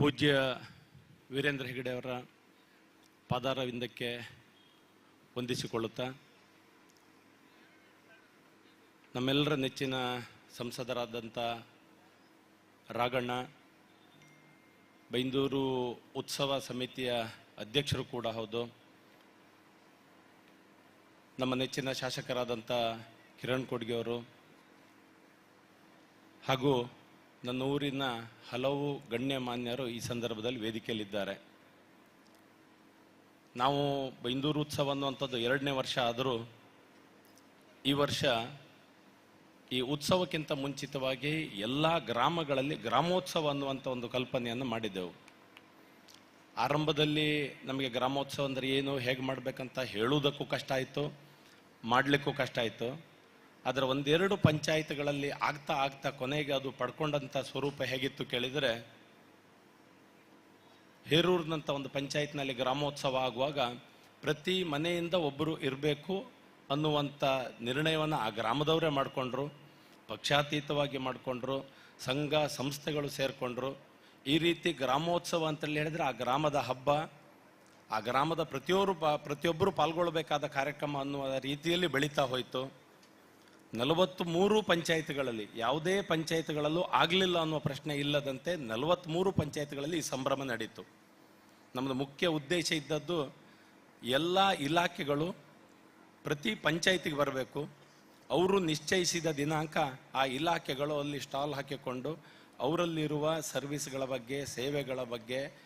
ಪೂಜ್ಯ ವೀರೇಂದ್ರ ಹೆಗಡೆ ಅವರ ಪಾದಾರವಿಂದಕ್ಕೆ ವಂದಿಸಿಕೊಳ್ಳುತ್ತಾ, ನಮ್ಮೆಲ್ಲರ ನೆಚ್ಚಿನ ಸಂಸದರಾದಂಥ ರಾಗಣ್ಣ, ಬೈಂದೂರು ಉತ್ಸವ ಸಮಿತಿಯ ಅಧ್ಯಕ್ಷರು ಕೂಡ ಹೌದು. ನಮ್ಮ ನೆಚ್ಚಿನ ಶಾಸಕರಾದಂಥ ಕಿರಣ್ ಕೊಡ್ಗೆ ಅವರು ಹಾಗೂ ನನ್ನ ಊರಿನ ಹಲವು ಗಣ್ಯಮಾನ್ಯರು ಈ ಸಂದರ್ಭದಲ್ಲಿ ವೇದಿಕೆಯಲ್ಲಿದ್ದಾರೆ. ನಾವು ಬೈಂದೂರು ಉತ್ಸವ ಅನ್ನುವಂಥದ್ದು ಎರಡನೇ ವರ್ಷ ಆದರೂ ಈ ವರ್ಷ ಈ ಉತ್ಸವಕ್ಕಿಂತ ಮುಂಚಿತವಾಗಿ ಎಲ್ಲ ಗ್ರಾಮಗಳಲ್ಲಿ ಗ್ರಾಮೋತ್ಸವ ಅನ್ನುವಂಥ ಒಂದು ಕಲ್ಪನೆಯನ್ನು ಮಾಡಿದ್ದೆವು. ಆರಂಭದಲ್ಲಿ ನಮಗೆ ಗ್ರಾಮೋತ್ಸವ ಅಂದರೆ ಏನು, ಹೇಗೆ ಮಾಡಬೇಕಂತ ಹೇಳುವುದಕ್ಕೂ ಕಷ್ಟ ಆಯಿತು, ಮಾಡಲಿಕ್ಕೂ ಕಷ್ಟ ಆಯಿತು. ಅದರ ಒಂದೆರಡು ಪಂಚಾಯತ್ಗಳಲ್ಲಿ ಆಗ್ತಾ ಆಗ್ತಾ ಕೊನೆಗೆ ಅದು ಪಡ್ಕೊಂಡಂಥ ಸ್ವರೂಪ ಹೇಗಿತ್ತು ಕೇಳಿದರೆ, ಹೇರೂರಿನಂಥ ಒಂದು ಪಂಚಾಯತ್ನಲ್ಲಿ ಗ್ರಾಮೋತ್ಸವ ಆಗುವಾಗ ಪ್ರತಿ ಮನೆಯಿಂದ ಒಬ್ಬರು ಇರಬೇಕು ಅನ್ನುವಂಥ ನಿರ್ಣಯವನ್ನು ಆ ಗ್ರಾಮದವರೇ ಮಾಡಿಕೊಂಡ್ರು, ಪಕ್ಷಾತೀತವಾಗಿ ಮಾಡಿಕೊಂಡ್ರು, ಸಂಘ ಸಂಸ್ಥೆಗಳು ಸೇರಿಕೊಂಡ್ರು. ಈ ರೀತಿ ಗ್ರಾಮೋತ್ಸವ ಅಂತೇಳಿ ಹೇಳಿದರೆ ಆ ಗ್ರಾಮದ ಹಬ್ಬ, ಆ ಗ್ರಾಮದ ಪ್ರತಿಯೊಬ್ಬರು ಪ್ರತಿಯೊಬ್ಬರು ಪಾಲ್ಗೊಳ್ಳಬೇಕಾದ ಕಾರ್ಯಕ್ರಮ ಅನ್ನುವ ರೀತಿಯಲ್ಲಿ ಬೆಳೀತಾ ಹೋಯಿತು. ನಲವತ್ತು ಮೂರು ಪಂಚಾಯತ್ಗಳಲ್ಲಿ ಯಾವುದೇ ಪಂಚಾಯತ್ಗಳಲ್ಲೂ ಆಗಲಿಲ್ಲ ಅನ್ನುವ ಪ್ರಶ್ನೆ ಇಲ್ಲದಂತೆ ನಲವತ್ತ್ಮೂರು ಪಂಚಾಯತ್ಗಳಲ್ಲಿ ಈ ಸಂಭ್ರಮ ನಡೀತು. ನಮ್ಮದು ಮುಖ್ಯ ಉದ್ದೇಶ ಇದ್ದದ್ದು ಎಲ್ಲ ಇಲಾಖೆಗಳು ಪ್ರತಿ ಪಂಚಾಯತಿಗೆ ಬರಬೇಕು. ಅವರು ನಿಶ್ಚಯಿಸಿದ ದಿನಾಂಕ ಆ ಇಲಾಖೆಗಳು ಅಲ್ಲಿ ಸ್ಟಾಲ್ ಹಾಕಿಕೊಂಡು ಅವರಲ್ಲಿರುವ ಸರ್ವಿಸ್ಗಳ ಬಗ್ಗೆ, ಸೇವೆಗಳ ಬಗ್ಗೆ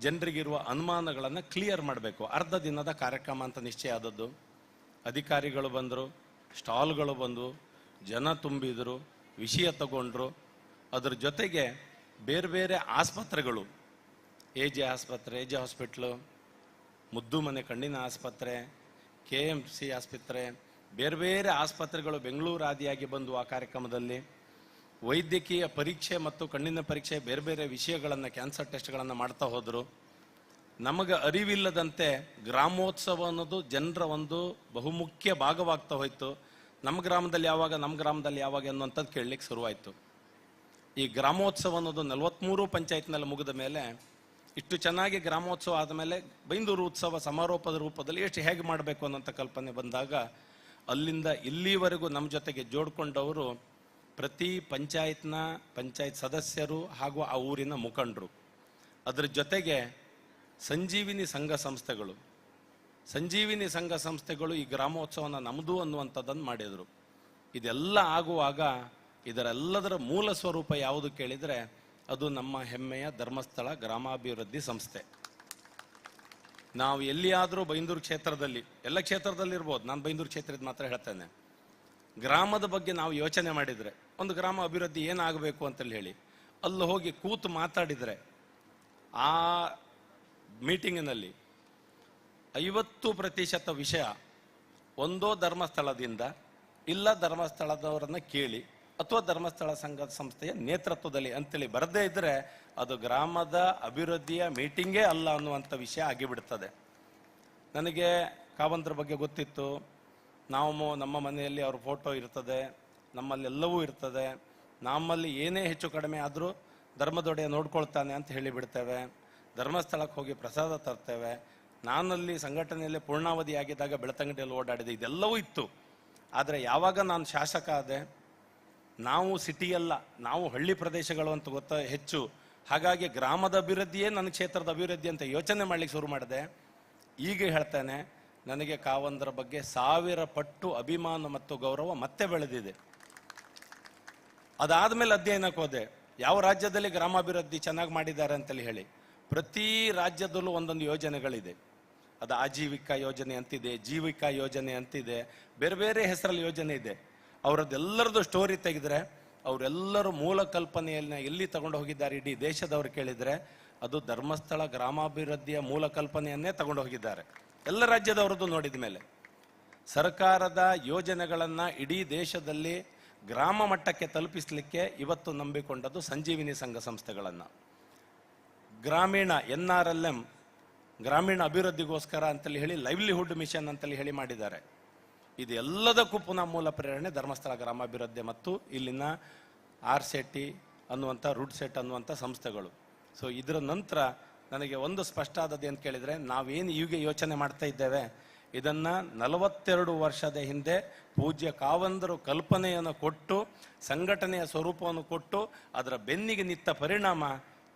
ಜನರಿಗಿರುವ ಅನುಮಾನಗಳನ್ನು ಕ್ಲಿಯರ್ ಮಾಡಬೇಕು. ಅರ್ಧ ದಿನದ ಕಾರ್ಯಕ್ರಮ ಅಂತ ನಿಶ್ಚಯ ಆದದ್ದು. ಅಧಿಕಾರಿಗಳು ಬಂದರು. ಸ್ಟಾಲ್ಗಳು ಬಂದು ಜನ ತುಂಬಿದರು, ವಿಷಯ ತಗೊಂಡ್ರು. ಅದರ ಜೊತೆಗೆ ಬೇರೆ ಬೇರೆ ಆಸ್ಪತ್ರೆಗಳು ಎ ಜೆ ಆಸ್ಪತ್ರೆ ಎ ಜೆ ಹಾಸ್ಪಿಟ್ಲು, ಮುದ್ದು ಮನೆ, ಕಣ್ಣಿನ ಆಸ್ಪತ್ರೆ ಕೆ ಎಂ ಸಿ ಆಸ್ಪತ್ರೆ, ಬೇರೆ ಬೇರೆ ಆಸ್ಪತ್ರೆಗಳು ಬೆಂಗಳೂರು ಆದಿಯಾಗಿ ಬಂದು ಆ ಕಾರ್ಯಕ್ರಮದಲ್ಲಿ. ವೈದ್ಯಕೀಯ ಪರೀಕ್ಷೆ ಮತ್ತು ಕಣ್ಣಿನ ಪರೀಕ್ಷೆ ಬೇರೆ ಬೇರೆ ವಿಷಯಗಳನ್ನು, ಕ್ಯಾನ್ಸರ್ ಟೆಸ್ಟ್ಗಳನ್ನು ಮಾಡ್ತಾ ಹೋದರು. ನಮಗೆ ಅರಿವಿಲ್ಲದಂತೆ ಗ್ರಾಮೋತ್ಸವ ಅನ್ನೋದು ಜನರ ಒಂದು ಬಹುಮುಖ್ಯ ಭಾಗವಾಗ್ತಾ ಹೋಯಿತು. ನಮ್ಮ ಗ್ರಾಮದಲ್ಲಿ ಯಾವಾಗ ನಮ್ಮ ಗ್ರಾಮದಲ್ಲಿ ಯಾವಾಗ ಅನ್ನುವಂಥದ್ದು ಕೇಳಲಿಕ್ಕೆ ಶುರುವಾಯಿತು. ಈ ಗ್ರಾಮೋತ್ಸವ ಅನ್ನೋದು ನಲವತ್ತ್ಮೂರು ಪಂಚಾಯತ್ನಲ್ಲಿ ಮುಗಿದ ಮೇಲೆ ಇಷ್ಟು ಚೆನ್ನಾಗಿ ಗ್ರಾಮೋತ್ಸವ ಆದಮೇಲೆ ಬೈಂದೂರು ಉತ್ಸವ ಸಮಾರೋಪದ ರೂಪದಲ್ಲಿ ಎಷ್ಟು ಹೇಗೆ ಮಾಡಬೇಕು ಅನ್ನೋಂಥ ಕಲ್ಪನೆ ಬಂದಾಗ ಅಲ್ಲಿಂದ ಇಲ್ಲಿವರೆಗೂ ನಮ್ಮ ಜೊತೆಗೆ ಜೋಡ್ಕೊಂಡವರು ಪ್ರತಿ ಪಂಚಾಯತ್ನ ಪಂಚಾಯತ್ ಸದಸ್ಯರು ಹಾಗೂ ಆ ಊರಿನ ಮುಖಂಡರು. ಅದ್ರ ಜೊತೆಗೆ ಸಂಜೀವಿನಿ ಸಂಘ ಸಂಸ್ಥೆಗಳು. ಸಂಜೀವಿನಿ ಸಂಘ ಸಂಸ್ಥೆಗಳು ಈ ಗ್ರಾಮೋತ್ಸವನ ನಮ್ಮದು ಅನ್ನುವಂಥದ್ದನ್ನು ಮಾಡಿದರು. ಇದೆಲ್ಲ ಆಗುವಾಗ ಇದರೆಲ್ಲದರ ಮೂಲ ಸ್ವರೂಪ ಯಾವುದು ಕೇಳಿದರೆ ಅದು ನಮ್ಮ ಹೆಮ್ಮೆಯ ಧರ್ಮಸ್ಥಳ ಗ್ರಾಮಾಭಿವೃದ್ಧಿ ಸಂಸ್ಥೆ. ನಾವು ಎಲ್ಲಿಯಾದರೂ ಬೈಂದೂರು ಕ್ಷೇತ್ರದಲ್ಲಿ, ಎಲ್ಲ ಕ್ಷೇತ್ರದಲ್ಲಿ ಇರ್ಬೋದು, ನಾನು ಬೈಂದೂರು ಕ್ಷೇತ್ರದ ಮಾತ್ರ ಹೇಳ್ತೇನೆ. ಗ್ರಾಮದ ಬಗ್ಗೆ ನಾವು ಯೋಚನೆ ಮಾಡಿದರೆ, ಒಂದು ಗ್ರಾಮ ಅಭಿವೃದ್ಧಿ ಏನಾಗಬೇಕು ಅಂತೇಳಿ ಹೇಳಿ, ಅಲ್ಲಿ ಹೋಗಿ ಕೂತು ಮಾತಾಡಿದರೆ, ಆ ಮೀಟಿಂಗಿನಲ್ಲಿ ಐವತ್ತು ಪ್ರತಿಶತ ವಿಷಯ ಒಂದೋ ಧರ್ಮಸ್ಥಳದಿಂದ ಇಲ್ಲ ಧರ್ಮಸ್ಥಳದವರನ್ನ ಕೇಳಿ ಅಥವಾ ಧರ್ಮಸ್ಥಳ ಸಂಘ ಸಂಸ್ಥೆಯ ನೇತೃತ್ವದಲ್ಲಿ ಅಂತೇಳಿ ಬರದೇ ಇದ್ರೆ ಅದು ಗ್ರಾಮದ ಅಭಿವೃದ್ಧಿಯ ಮೀಟಿಂಗೇ ಅಲ್ಲ ಅನ್ನುವಂಥ ವಿಷಯ ಆಗಿಬಿಡ್ತದೆ. ನನಗೆ ಕಾವಂತರ ಬಗ್ಗೆ ಗೊತ್ತಿತ್ತು. ನಾವು ನಮ್ಮ ಮನೆಯಲ್ಲಿ ಅವ್ರ ಫೋಟೋ ಇರ್ತದೆ, ನಮ್ಮಲ್ಲಿ ಎಲ್ಲವೂ ಇರ್ತದೆ. ನಮ್ಮಲ್ಲಿ ಏನೇ ಹೆಚ್ಚು ಕಡಿಮೆ ಆದರೂ ಧರ್ಮದೊಡೆಯ ನೋಡ್ಕೊಳ್ತಾನೆ ಅಂತ ಹೇಳಿಬಿಡ್ತೇವೆ. ಧರ್ಮಸ್ಥಳಕ್ಕೆ ಹೋಗಿ ಪ್ರಸಾದ ತರ್ತೇವೆ. ನಾನಲ್ಲಿ ಸಂಘಟನೆಯಲ್ಲಿ ಪೂರ್ಣಾವಧಿ ಆಗಿದ್ದಾಗ ಬೆಳತಂಗಡಿಯಲ್ಲಿ ಓಡಾಡಿದೆ. ಇದೆಲ್ಲವೂ ಇತ್ತು. ಆದರೆ ಯಾವಾಗ ನಾನು ಶಾಸಕ ಆದೆ? ನಾವು ಸಿಟಿಯಲ್ಲ, ನಾವು ಹಳ್ಳಿ ಪ್ರದೇಶಗಳು ಅಂತ ಗೊತ್ತ ಹೆಚ್ಚು. ಹಾಗಾಗಿ ಗ್ರಾಮದ ಅಭಿವೃದ್ಧಿಯೇ ನನ್ನ ಕ್ಷೇತ್ರದ ಅಭಿವೃದ್ಧಿ ಅಂತ ಯೋಚನೆ ಮಾಡಲಿಕ್ಕೆ ಶುರು ಮಾಡಿದೆ. ಈಗ ಹೇಳ್ತೇನೆ, ನನಗೆ ಕಾವಂದರ ಬಗ್ಗೆ ಸಾವಿರ ಪಟ್ಟು ಅಭಿಮಾನ ಮತ್ತು ಗೌರವ ಮತ್ತೆ ಬೆಳೆದಿದೆ. ಅದಾದ್ಮೇಲೆ ಅಧ್ಯಯನಕ್ಕೆ ಹೋದೆ. ಯಾವ ರಾಜ್ಯದಲ್ಲಿ ಗ್ರಾಮಾಭಿವೃದ್ಧಿ ಚೆನ್ನಾಗಿ ಮಾಡಿದ್ದಾರೆ ಅಂತೇಳಿ ಹೇಳಿ. ಪ್ರತಿ ರಾಜ್ಯದಲ್ಲೂ ಒಂದೊಂದು ಯೋಜನೆಗಳಿದೆ. ಅದು ಆಜೀವಿಕಾ ಯೋಜನೆ ಅಂತಿದೆ, ಜೀವಿಕಾ ಯೋಜನೆ ಅಂತಿದೆ, ಬೇರೆ ಬೇರೆ ಹೆಸರಲ್ಲಿ ಯೋಜನೆ ಇದೆ. ಅವರದ್ದೆಲ್ಲರದ್ದು ಸ್ಟೋರಿ ತೆಗೆದ್ರೆ, ಅವರೆಲ್ಲರೂ ಮೂಲ ಕಲ್ಪನೆಯನ್ನ ಎಲ್ಲಿ ತಗೊಂಡು ಹೋಗಿದ್ದಾರೆ ಇಡೀ ದೇಶದವರು ಕೇಳಿದರೆ, ಅದು ಧರ್ಮಸ್ಥಳ ಗ್ರಾಮಾಭಿವೃದ್ಧಿಯ ಮೂಲ ಕಲ್ಪನೆಯನ್ನೇ ತಗೊಂಡು ಹೋಗಿದ್ದಾರೆ. ಎಲ್ಲ ರಾಜ್ಯದವರದ್ದು ನೋಡಿದ ಮೇಲೆ. ಸರ್ಕಾರದ ಯೋಜನೆಗಳನ್ನು ಇಡೀ ದೇಶದಲ್ಲಿ ಗ್ರಾಮ ಮಟ್ಟಕ್ಕೆ ತಲುಪಿಸಲಿಕ್ಕೆ ಇವತ್ತು ನಂಬಿಕೊಂಡದ್ದು ಸಂಜೀವಿನಿ ಸಂಘ ಸಂಸ್ಥೆಗಳನ್ನು. ಗ್ರಾಮೀಣ ಎನ್ ಆರ್ ಎಲ್ ಎಂ ಗ್ರಾಮೀಣ ಅಭಿವೃದ್ಧಿಗೋಸ್ಕರ ಅಂತೇಳಿ ಹೇಳಿ ಲೈವ್ಲಿಹುಡ್ ಮಿಷನ್ ಅಂತೇಳಿ ಹೇಳಿ ಮಾಡಿದ್ದಾರೆ. ಇದೆಲ್ಲದಕ್ಕೂ ಪುನಃ ಮೂಲ ಪ್ರೇರಣೆ ಧರ್ಮಸ್ಥಳ ಗ್ರಾಮಾಭಿವೃದ್ಧಿ ಮತ್ತು ಇಲ್ಲಿನ ಆರ್ ಸೆಟ್ಟಿ ಅನ್ನುವಂಥ ರುಡ್ ಸೆಟ್ ಅನ್ನುವಂಥ ಸಂಸ್ಥೆಗಳು. ಸೊ ಇದರ ನಂತರ ನನಗೆ ಒಂದು ಸ್ಪಷ್ಟ ಆದದ್ದು ಏನು ಕೇಳಿದರೆ ನಾವೇನು ಈಗ ಯೋಚನೆ ಮಾಡ್ತಾ ಇದ್ದೇವೆ, ಇದನ್ನು ನಲವತ್ತೆರಡು ವರ್ಷದ ಹಿಂದೆ ಪೂಜ್ಯ ಕಾವಂದರು ಕಲ್ಪನೆಯನ್ನು ಕೊಟ್ಟು, ಸಂಘಟನೆಯ ಸ್ವರೂಪವನ್ನು ಕೊಟ್ಟು, ಅದರ ಬೆನ್ನಿಗೆ ನಿಂತ ಪರಿಣಾಮ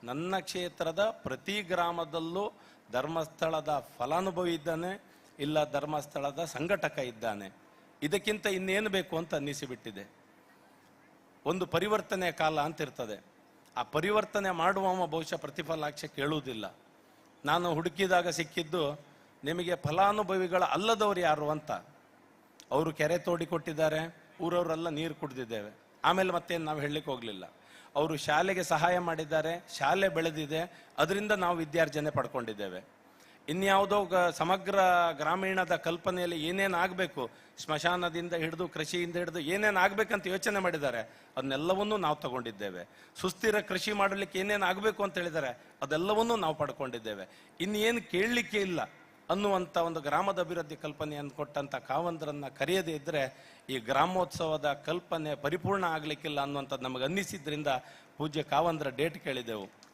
ನನ್ನ ಕ್ಷೇತ್ರದ ಪ್ರತಿ ಗ್ರಾಮದಲ್ಲೂ ಧರ್ಮಸ್ಥಳದ ಫಲಾನುಭವಿ ಇದ್ದಾನೆ, ಇಲ್ಲ ಧರ್ಮಸ್ಥಳದ ಸಂಘಟಕ ಇದ್ದಾನೆ. ಇದಕ್ಕಿಂತ ಇನ್ನೇನು ಬೇಕು ಅಂತ ಅನ್ನಿಸಿಬಿಟ್ಟಿದೆ. ಒಂದು ಪರಿವರ್ತನೆಯ ಕಾಲ ಅಂತಿರ್ತದೆ. ಆ ಪರಿವರ್ತನೆ ಮಾಡುವವ ಬಹುಶಃ ಪ್ರತಿಫಲಾಕ್ಷ ಕೇಳುವುದಿಲ್ಲ. ನಾನು ಹುಡುಕಿದಾಗ ಸಿಕ್ಕಿದ್ದು, ನಿಮಗೆ ಫಲಾನುಭವಿಗಳ ಅಲ್ಲದವರು ಯಾರು ಅಂತ. ಅವರು ಕೆರೆ ತೋಡಿ ಕೊಟ್ಟಿದ್ದಾರೆ, ಊರವರೆಲ್ಲ ನೀರು ಕುಡಿದಿದ್ದೇವೆ. ಆಮೇಲೆ ಮತ್ತೇನು ನಾವು ಹೇಳಲಿಕ್ಕೆ ಹೋಗಲಿಲ್ಲ. ಅವರು ಶಾಲೆಗೆ ಸಹಾಯ ಮಾಡಿದ್ದಾರೆ, ಶಾಲೆ ಬೆಳೆದಿದೆ, ಅದರಿಂದ ನಾವು ವಿದ್ಯಾರ್ಜನೆ ಪಡ್ಕೊಂಡಿದ್ದೇವೆ. ಇನ್ಯಾವುದೋ ಸಮಗ್ರ ಗ್ರಾಮೀಣದ ಕಲ್ಪನೆಯಲ್ಲಿ ಏನೇನು ಆಗಬೇಕು, ಸ್ಮಶಾನದಿಂದ ಹಿಡಿದು ಕೃಷಿಯಿಂದ ಹಿಡಿದು ಏನೇನು ಆಗಬೇಕಂತ ಯೋಚನೆ ಮಾಡಿದ್ದಾರೆ, ಅದನ್ನೆಲ್ಲವನ್ನೂ ನಾವು ತಗೊಂಡಿದ್ದೇವೆ. ಸುಸ್ಥಿರ ಕೃಷಿ ಮಾಡಲಿಕ್ಕೆ ಏನೇನು ಆಗಬೇಕು ಅಂತ ಹೇಳಿದ್ದಾರೆ, ಅದೆಲ್ಲವನ್ನೂ ನಾವು ಪಡ್ಕೊಂಡಿದ್ದೇವೆ. ಇನ್ನೇನು ಕೇಳಲಿಕ್ಕೆ ಇಲ್ಲ ಅನ್ನುವಂಥ ಒಂದು ಗ್ರಾಮದ ಅಭಿವೃದ್ಧಿ ಕಲ್ಪನೆಯನ್ನು ಕೊಟ್ಟಂಥ ಕಾವಂದರನ್ನು ಕರೆಯದೇ ಇದ್ದರೆ ಈ ಗ್ರಾಮೋತ್ಸವದ ಕಲ್ಪನೆ ಪರಿಪೂರ್ಣ ಆಗಲಿಕ್ಕಿಲ್ಲ ಅನ್ನುವಂಥದ್ದು ನಮಗೆ ಅನ್ನಿಸಿದ್ರಿಂದ ಪೂಜ್ಯ ಕಾವಂದ್ರ ಡೇಟ್ ಕೇಳಿದೆವು.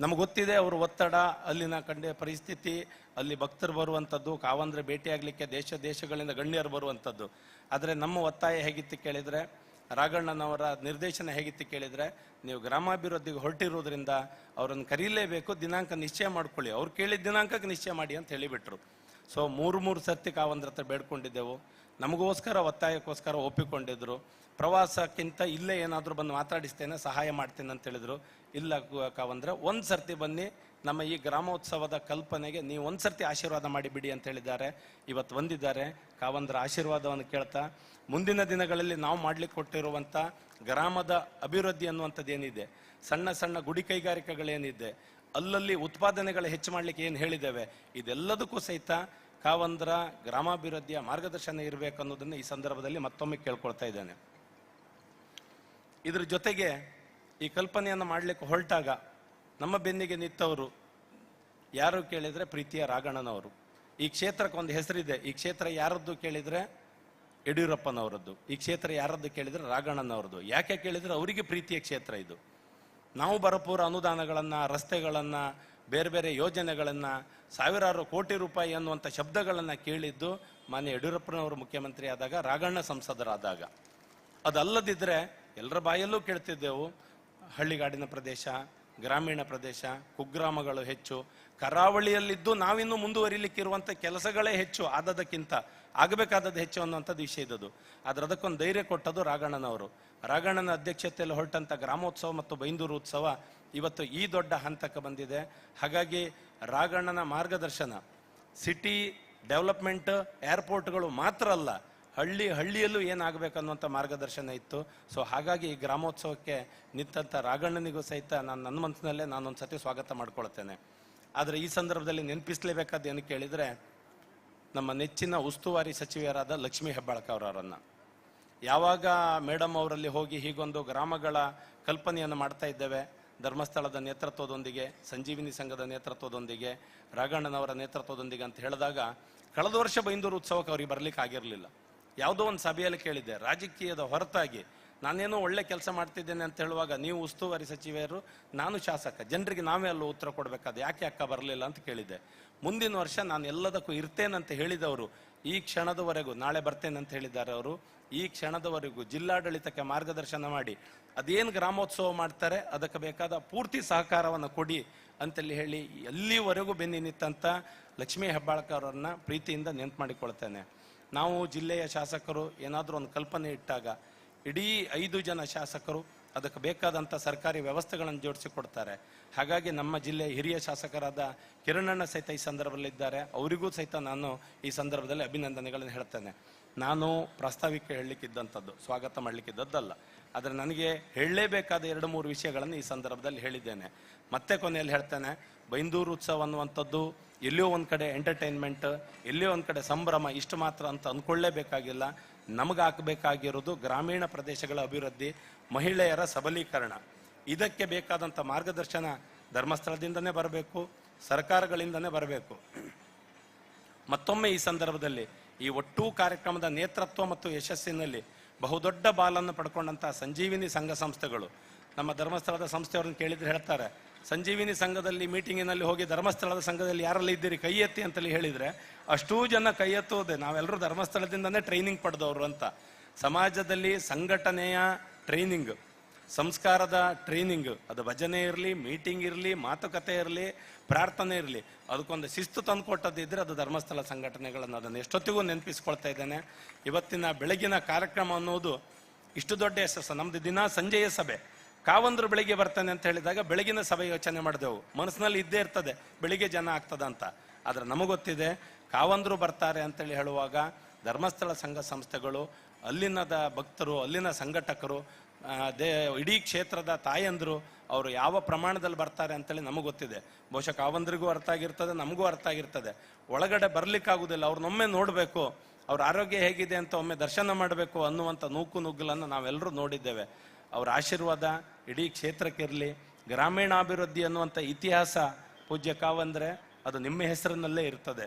ನಮ್ಗೆ ಗೊತ್ತಿದೆ ಅವರು ಒತ್ತಡ, ಅಲ್ಲಿನ ಕಂಡ ಪರಿಸ್ಥಿತಿ, ಅಲ್ಲಿ ಭಕ್ತರು ಬರುವಂಥದ್ದು, ಕಾವಂದ್ರೆ ಭೇಟಿಯಾಗಲಿಕ್ಕೆ ದೇಶ ದೇಶಗಳಿಂದ ಗಣ್ಯರು ಬರುವಂಥದ್ದು. ಆದರೆ ನಮ್ಮ ಒತ್ತಾಯ ಹೇಗಿತ್ತು ಕೇಳಿದರೆ ರಾಘಣ್ಣನವರ ನಿರ್ದೇಶನ ಹೇಗಿತ್ತು ಕೇಳಿದರೆ, ನೀವು ಗ್ರಾಮಾಭಿವೃದ್ಧಿಗೆ ಹೊರಟಿರೋದ್ರಿಂದ ಅವರನ್ನು ಕರೀಲೇಬೇಕು, ದಿನಾಂಕ ನಿಶ್ಚಯ ಮಾಡ್ಕೊಳ್ಳಿ. ಅವ್ರು ಕೇಳಿದ ದಿನಾಂಕಕ್ಕೆ ನಿಶ್ಚಯ ಮಾಡಿ ಅಂತ ಹೇಳಿಬಿಟ್ರು. ಸೊ ಮೂರು ಮೂರು ಸರ್ತಿ ಕಾವಂದ್ರ ಹತ್ರ ಬೇಡ್ಕೊಂಡಿದ್ದೆವು. ನಮಗೋಸ್ಕರ, ಒತ್ತಾಯಕ್ಕೋಸ್ಕರ ಒಪ್ಪಿಕೊಂಡಿದ್ರು. ಪ್ರವಾಸಕ್ಕಿಂತ ಇಲ್ಲೇ ಏನಾದರೂ ಬಂದು ಮಾತಾಡಿಸ್ತೇನೆ, ಸಹಾಯ ಮಾಡ್ತೇನೆ ಅಂತ ಹೇಳಿದರು. ಇಲ್ಲ ಕಾವಂದ್ರೆ, ಒಂದು ಸರ್ತಿ ಬನ್ನಿ ನಮ್ಮ ಈ ಗ್ರಾಮೋತ್ಸವದ ಕಲ್ಪನೆಗೆ ನೀವು ಒಂದು ಸರ್ತಿ ಆಶೀರ್ವಾದ ಮಾಡಿಬಿಡಿ ಅಂತ ಹೇಳಿದ್ದಾರೆ. ಇವತ್ತು ಬಂದಿದ್ದಾರೆ. ಕಾವಂದ್ರ ಆಶೀರ್ವಾದವನ್ನು ಕೇಳ್ತಾ, ಮುಂದಿನ ದಿನಗಳಲ್ಲಿ ನಾವು ಮಾಡ್ಲಿಕ್ಕೆ ಕೊಟ್ಟಿರುವಂಥ ಗ್ರಾಮದ ಅಭಿವೃದ್ಧಿ ಅನ್ನುವಂಥದ್ದು ಏನಿದೆ, ಸಣ್ಣ ಸಣ್ಣ ಗುಡಿ ಕೈಗಾರಿಕೆಗಳೇನಿದೆ, ಅಲ್ಲಲ್ಲಿ ಉತ್ಪಾದನೆಗಳು ಹೆಚ್ಚು ಮಾಡಲಿಕ್ಕೆ ಏನು ಹೇಳಿದ್ದೇವೆ, ಇದೆಲ್ಲದಕ್ಕೂ ಸಹಿತ ಕಾವಂದ್ರ ಗ್ರಾಮಾಭಿವೃದ್ಧಿಯ ಮಾರ್ಗದರ್ಶನ ಇರಬೇಕು ಅನ್ನೋದನ್ನು ಈ ಸಂದರ್ಭದಲ್ಲಿ ಮತ್ತೊಮ್ಮೆ ಕೇಳ್ಕೊಳ್ತಾ ಇದ್ದೇನೆ. ಇದ್ರ ಜೊತೆಗೆ ಈ ಕಲ್ಪನೆಯನ್ನು ಮಾಡಲಿಕ್ಕೆ ಹೊರಟಾಗ ನಮ್ಮ ಬೆನ್ನಿಗೆ ನಿಂತವರು, ಯಾರು ಕೇಳಿದ್ರೆ ಪ್ರೀತಿಯ ರಾಗಣ್ಣನವರು ಈ ಕ್ಷೇತ್ರಕ್ಕೆ ಒಂದು ಹೆಸರಿದೆ. ಈ ಕ್ಷೇತ್ರ ಯಾರದ್ದು ಕೇಳಿದ್ರೆ ಯಡಿಯೂರಪ್ಪನವರದ್ದು. ಈ ಕ್ಷೇತ್ರ ಯಾರದ್ದು ಕೇಳಿದ್ರೆ ರಾಗಣ್ಣನವರದ್ದು ಯಾಕೆ ಕೇಳಿದ್ರೆ ಅವರಿಗೆ ಪ್ರೀತಿಯ ಕ್ಷೇತ್ರ ಇದು. ನಾವು ಬರಪೂರ ಅನುದಾನಗಳನ್ನ, ರಸ್ತೆಗಳನ್ನ, ಬೇರೆ ಬೇರೆ ಯೋಜನೆಗಳನ್ನ, ಸಾವಿರಾರು ಕೋಟಿ ರೂಪಾಯಿ ಅನ್ನುವಂಥ ಶಬ್ದಗಳನ್ನು ಕೇಳಿದ್ದು ಮಾನ್ಯ ಯಡಿಯೂರಪ್ಪನವರು ಮುಖ್ಯಮಂತ್ರಿ ಆದಾಗ ರಾಘಣ್ಣ ಸಂಸದರಾದಾಗ. ಅದಲ್ಲದಿದ್ರೆ ಎಲ್ಲರ ಬಾಯಲ್ಲೂ ಕೇಳ್ತಿದ್ದೆವು, ಹಳ್ಳಿಗಾಡಿನ ಪ್ರದೇಶ ಗ್ರಾಮೀಣ ಪ್ರದೇಶ, ಕುಗ್ರಾಮಗಳು ಹೆಚ್ಚು. ಕರಾವಳಿಯಲ್ಲಿದ್ದು ನಾವಿನ್ನು ಮುಂದುವರಿಲಿಕ್ಕಿರುವಂಥ ಕೆಲಸಗಳೇ ಹೆಚ್ಚು. ಆದದಕ್ಕಿಂತ ಆಗಬೇಕಾದದ್ದು ಹೆಚ್ಚು ಅನ್ನುವಂಥದ್ದು ವಿಷಯ ಇದ್ದದು ಆದ್ರೆ ಅದಕ್ಕೊಂದು ಧೈರ್ಯ ಕೊಟ್ಟದು ರಾಘಣ್ಣನವರು ರಾಘಣ್ಣನ ಅಧ್ಯಕ್ಷತೆಯಲ್ಲಿ ಹೊರಟಂಥ ಗ್ರಾಮೋತ್ಸವ ಮತ್ತು ಬೈಂದೂರು ಉತ್ಸವ ಇವತ್ತು ಈ ದೊಡ್ಡ ಹಂತಕ್ಕೆ ಬಂದಿದೆ. ಹಾಗಾಗಿ ರಾಘಣ್ಣನ ಮಾರ್ಗದರ್ಶನ, ಸಿಟಿ ಡೆವಲಪ್ಮೆಂಟ್, ಏರ್ಪೋರ್ಟ್ಗಳು ಮಾತ್ರ ಅಲ್ಲ ಹಳ್ಳಿ, ಹಳ್ಳಿಯಲ್ಲೂ ಏನಾಗಬೇಕನ್ನುವಂಥ ಮಾರ್ಗದರ್ಶನ ಇತ್ತು. ಸೊ ಹಾಗಾಗಿ ಈ ಗ್ರಾಮೋತ್ಸವಕ್ಕೆ ನಿಂತಂಥ ರಾಘಣ್ಣನಿಗೂ ಸಹಿತ ನಾನು ನನ್ನ ಮನಸ್ಸಿನಲ್ಲೇ ಒಂದು ಸತಿ ಸ್ವಾಗತ ಮಾಡ್ಕೊಳ್ತೇನೆ. ಆದರೆ ಈ ಸಂದರ್ಭದಲ್ಲಿ ನೆನಪಿಸ್ಲೇಬೇಕಾದ ಏನು ಕೇಳಿದರೆ ನಮ್ಮ ನೆಚ್ಚಿನ ಉಸ್ತುವಾರಿ ಸಚಿವರಾದ ಲಕ್ಷ್ಮೀ ಹೆಬ್ಬಾಳ್ಕರ್ ಅವರನ್ನ ಯಾವಾಗ ಮೇಡಮ್ ಅವರಲ್ಲಿ ಹೋಗಿ ಹೀಗೊಂದು ಗ್ರಾಮಗಳ ಕಲ್ಪನೆಯನ್ನು ಮಾಡ್ತಾ ಇದ್ದೇವೆ, ಧರ್ಮಸ್ಥಳದ ನೇತೃತ್ವದೊಂದಿಗೆ, ಸಂಜೀವಿನಿ ಸಂಘದ ನೇತೃತ್ವದೊಂದಿಗೆ, ರಾಘಣ್ಣನವರ ನೇತೃತ್ವದೊಂದಿಗೆ ಅಂತ ಹೇಳಿದಾಗ, ಕಳೆದ ವರ್ಷ ಬೈಂದೂರು ಉತ್ಸವಕ್ಕೆ ಅವ್ರಿಗೆ ಬರಲಿಕ್ಕೆ ಆಗಿರಲಿಲ್ಲ. ಯಾವುದೋ ಒಂದು ಸಭೆಯಲ್ಲಿ ಕೇಳಿದ್ದೆ, ರಾಜಕೀಯದ ಹೊರತಾಗಿ ನಾನೇನೋ ಒಳ್ಳೆ ಕೆಲಸ ಮಾಡ್ತಿದ್ದೇನೆ ಅಂತ ಹೇಳುವಾಗ ನೀವು ಉಸ್ತುವಾರಿ ಸಚಿವರು ನಾನು ಶಾಸಕ, ಜನರಿಗೆ ನಾವೇ ಅಲ್ಲೂ ಉತ್ತರ ಕೊಡಬೇಕಾದ ಯಾಕೆ ಅಕ್ಕ ಬರಲಿಲ್ಲ ಅಂತ ಕೇಳಿದ್ದೆ. ಮುಂದಿನ ವರ್ಷ ನಾನು ಎಲ್ಲದಕ್ಕೂ ಇರ್ತೇನಂತ ಹೇಳಿದವರು, ಈ ಕ್ಷಣದವರೆಗೂ, ನಾಳೆ ಬರ್ತೇನೆ ಅಂತ ಹೇಳಿದ್ದಾರೆ ಅವರು, ಈ ಕ್ಷಣದವರೆಗೂ ಜಿಲ್ಲಾಡಳಿತಕ್ಕೆ ಮಾರ್ಗದರ್ಶನ ಮಾಡಿ, ಅದೇನು ಗ್ರಾಮೋತ್ಸವ ಮಾಡ್ತಾರೆ, ಅದಕ್ಕೆ ಬೇಕಾದ ಪೂರ್ತಿ ಸಹಕಾರವನ್ನು ಕೊಡಿ ಅಂತೇಳಿ ಹೇಳಿ, ಎಲ್ಲಿವರೆಗೂ ಬೆನ್ನಿ ನಿಂತ ಲಕ್ಷ್ಮೀ ಹೆಬ್ಬಾಳ್ಕರ್ ಅವ್ರನ್ನ ಪ್ರೀತಿಯಿಂದ ನೆನ್ಪು ಮಾಡಿಕೊಳ್ತೇನೆ. ನಾವು ಜಿಲ್ಲೆಯ ಶಾಸಕರು ಏನಾದರೂ ಒಂದು ಕಲ್ಪನೆ ಇಟ್ಟಾಗ ಇಡೀ ಐದು ಜನ ಶಾಸಕರು ಅದಕ್ಕೆ ಬೇಕಾದಂಥ ಸರ್ಕಾರಿ ವ್ಯವಸ್ಥೆಗಳನ್ನು ಜೋಡಿಸಿ ಕೊಡ್ತಾರೆ. ಹಾಗಾಗಿ ನಮ್ಮ ಜಿಲ್ಲೆಯ ಹಿರಿಯ ಶಾಸಕರಾದ ಕಿರಣಣ್ಣ ಸಹಿತ ಈ ಸಂದರ್ಭದಲ್ಲಿದ್ದಾರೆ. ಅವರಿಗೂ ಸಹಿತ ನಾನು ಈ ಸಂದರ್ಭದಲ್ಲಿ ಅಭಿನಂದನೆಗಳನ್ನು ಹೇಳ್ತೇನೆ. ನಾನು ಪ್ರಾಸ್ತಾವಿಕ ಹೇಳಲಿಕ್ಕಿದ್ದಂಥದ್ದು, ಸ್ವಾಗತ ಮಾಡಲಿಕ್ಕಿದ್ದದ್ದಲ್ಲ. ಆದರೆ ನನಗೆ ಹೇಳಲೇಬೇಕಾದ ಎರಡು ಮೂರು ವಿಷಯಗಳನ್ನು ಈ ಸಂದರ್ಭದಲ್ಲಿ ಹೇಳಿದ್ದೇನೆ. ಮತ್ತೆ ಕೊನೆಯಲ್ಲಿ ಹೇಳ್ತೇನೆ, ಬೈಂದೂರು ಉತ್ಸವ ಅನ್ನುವಂಥದ್ದು ಎಲ್ಲಿಯೋ ಒಂದು ಕಡೆ ಎಂಟರ್ಟೈನ್ಮೆಂಟ್ ಎಲ್ಲಿಯೋ ಒಂದು ಕಡೆ ಸಂಭ್ರಮ ಇಷ್ಟು ಮಾತ್ರ ಅಂತ ಅಂದ್ಕೊಳ್ಳೇಬೇಕಾಗಿಲ್ಲ. ನಮಗೆ ಹಾಕಬೇಕಾಗಿರೋದು ಗ್ರಾಮೀಣ ಪ್ರದೇಶಗಳ ಅಭಿವೃದ್ಧಿ, ಮಹಿಳೆಯರ ಸಬಲೀಕರಣ. ಇದಕ್ಕೆ ಬೇಕಾದಂಥ ಮಾರ್ಗದರ್ಶನ ಧರ್ಮಸ್ಥಳದಿಂದನೇ ಬರಬೇಕು, ಸರ್ಕಾರಗಳಿಂದನೇ ಬರಬೇಕು. ಮತ್ತೊಮ್ಮೆ ಈ ಸಂದರ್ಭದಲ್ಲಿ ಈ ಒಟ್ಟು ಕಾರ್ಯಕ್ರಮದ ನೇತೃತ್ವ ಮತ್ತು ಯಶಸ್ಸಿನಲ್ಲಿ ಬಹುದೊಡ್ಡ ಬಾಲನ್ನು ಪಡ್ಕೊಂಡಂಥ ಸಂಜೀವಿನಿ ಸಂಘ ಸಂಸ್ಥೆಗಳು. ನಮ್ಮ ಧರ್ಮಸ್ಥಳದ ಸಂಸ್ಥೆಯವ್ರನ್ನ ಕೇಳಿದ್ರೆ ಹೇಳ್ತಾರೆ ಸಂಜೀವಿನಿ ಸಂಘದಲ್ಲಿ ಮೀಟಿಂಗಿನಲ್ಲಿ ಹೋಗಿ ಧರ್ಮಸ್ಥಳದ ಸಂಘದಲ್ಲಿ ಯಾರೆಲ್ಲ ಇದ್ದೀರಿ, ಕೈ ಎತ್ತಿ ಅಂತಲೇ ಹೇಳಿದರೆ, ಅಷ್ಟೂ ಜನ ಕೈ ಎತ್ತೋದೆ ನಾವೆಲ್ಲರೂ ಧರ್ಮಸ್ಥಳದಿಂದನೇ ಟ್ರೈನಿಂಗ್ ಪಡೆದವರು ಅಂತ. ಸಮಾಜದಲ್ಲಿ ಸಂಘಟನೆಯ ಟ್ರೈನಿಂಗ್ ಸಂಸ್ಕಾರದ ಟ್ರೈನಿಂಗ್ ಅದು ಭಜನೆ ಇರಲಿ ಮೀಟಿಂಗ್ ಇರಲಿ, ಮಾತುಕತೆ ಇರಲಿ, ಪ್ರಾರ್ಥನೆ ಇರಲಿ, ಅದಕ್ಕೊಂದು ಶಿಸ್ತು ತಂದುಕೊಟ್ಟದಿದ್ದರೆ ಅದು ಧರ್ಮಸ್ಥಳ ಸಂಘಟನೆಗಳನ್ನು ಅದನ್ನು ಎಷ್ಟೊತ್ತಿಗೂ ನೆನಪಿಸ್ಕೊಳ್ತಾ ಇದ್ದೇನೆ. ಇವತ್ತಿನ ಬೆಳಗಿನ ಕಾರ್ಯಕ್ರಮ ಅನ್ನೋದು ಇಷ್ಟು ದೊಡ್ಡ ಯಶಸ್ಸು ನಮ್ಮದು ದಿನ ಸಂಜೆಯ ಸಭೆ. ಕಾವಂದ್ರು ಬೆಳಿಗ್ಗೆ ಬರ್ತಾನೆ ಅಂತ ಹೇಳಿದಾಗ ಬೆಳಗಿನ ಸಭೆ ಯೋಚನೆ ಮಾಡಿದೆವು. ಮನಸ್ಸಿನಲ್ಲಿ ಇದ್ದೇ ಇರ್ತದೆ, ಬೆಳಿಗ್ಗೆ ಜನ ಆಗ್ತದ ಅಂತ. ಆದ್ರೆ ನಮಗೊತ್ತಿದೆ ಕಾವಂದ್ರು ಬರ್ತಾರೆ ಅಂತೇಳಿ ಹೇಳುವಾಗ ಧರ್ಮಸ್ಥಳ ಸಂಘ ಸಂಸ್ಥೆಗಳು, ಅಲ್ಲಿನದ ಭಕ್ತರು, ಅಲ್ಲಿನ ಸಂಘಟಕರು ದೇ, ಇಡೀ ಕ್ಷೇತ್ರದ ತಾಯಂದರು ಅವರು ಯಾವ ಪ್ರಮಾಣದಲ್ಲಿ ಬರ್ತಾರೆ ಅಂತೇಳಿ ನಮಗೆ ಗೊತ್ತಿದೆ. ಬಹುಶಃ ಕಾವಂದ್ರಿಗೂ ಅರ್ಥ ಆಗಿರ್ತದೆ, ನಮಗೂ ಅರ್ಥ ಆಗಿರ್ತದೆ. ಒಳಗಡೆ ಬರ್ಲಿಕ್ಕಾಗುದಿಲ್ಲ ಅವ್ರನ್ನೊಮ್ಮೆ ನೋಡಬೇಕು, ಅವ್ರ ಆರೋಗ್ಯ ಹೇಗಿದೆ ಅಂತ ಒಮ್ಮೆ ದರ್ಶನ ಮಾಡಬೇಕು ಅನ್ನುವಂಥ ನೂಕು ನುಗ್ಗಲನ್ನು ನಾವೆಲ್ಲರೂ ನೋಡಿದ್ದೇವೆ. ಅವರ ಆಶೀರ್ವಾದ ಇಡೀ ಕ್ಷೇತ್ರಕ್ಕಿರಲಿ ಗ್ರಾಮೀಣಾಭಿವೃದ್ಧಿ ಅನ್ನುವಂಥ ಇತಿಹಾಸ ಪೂಜ್ಯ ಕಾವಂದ್ರೆ ಅದು ನಿಮ್ಮ ಹೆಸರಿನಲ್ಲೇ ಇರ್ತದೆ.